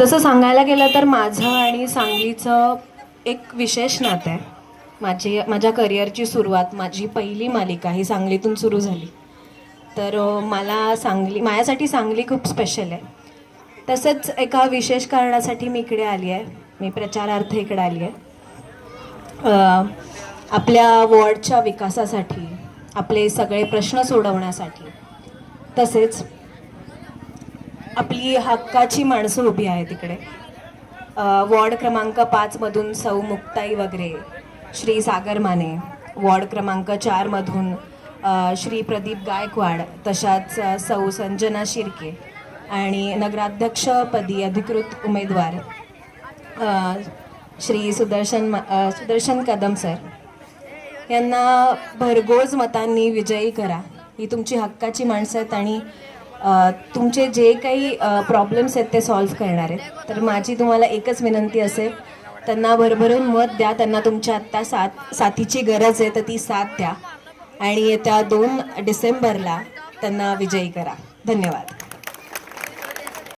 तसं सांगायला गेलं तर माझं आणि सांगलीचं एक विशेष नातं आहे. माझी माझ्या करिअरची सुरुवात माझी पहिली मालिका ही सांगलीतून सुरू झाली. तर मला सांगली माझ्यासाठी सांगली खूप स्पेशल आहे. तसंच एका विशेष कारणासाठी मी इकडे आली आहे. मी प्रचारार्थ इकडे आली आहे. आपल्या वॉर्डच्या विकासासाठी आपले सगळे प्रश्न सोडवण्यासाठी तसेच आपली हक्काची माणसं उभी आहे तिकडे वॉर्ड क्रमांक पाचमधून सौ मुक्ताई वगैरे श्री सागर माने. वॉर्ड क्रमांक चारमधून श्री प्रदीप गायकवाड तशाच सौ संजना शिर्के आणि नगराध्यक्षपदी अधिकृत उमेदवार श्री सुदर्शन म- सुदर्शन कदम सर. यांना भरघोस मतांनी विजयी करा. ही तुमची हक्काची माणसं आहेत आणि तुमचे जे काही प्रॉब्लेम्स आहेत ते सॉल्व्ह करणार आहेत. तर माझी तुम्हाला एकच विनंती असेल त्यांना भरभरून मत द्या त्यांना तुमच्या आत्ता साथ साथीची गरज आहे तर ती साथ द्या. आणि येत्या दोन डिसेंबरला त्यांना विजयी करा. धन्यवाद.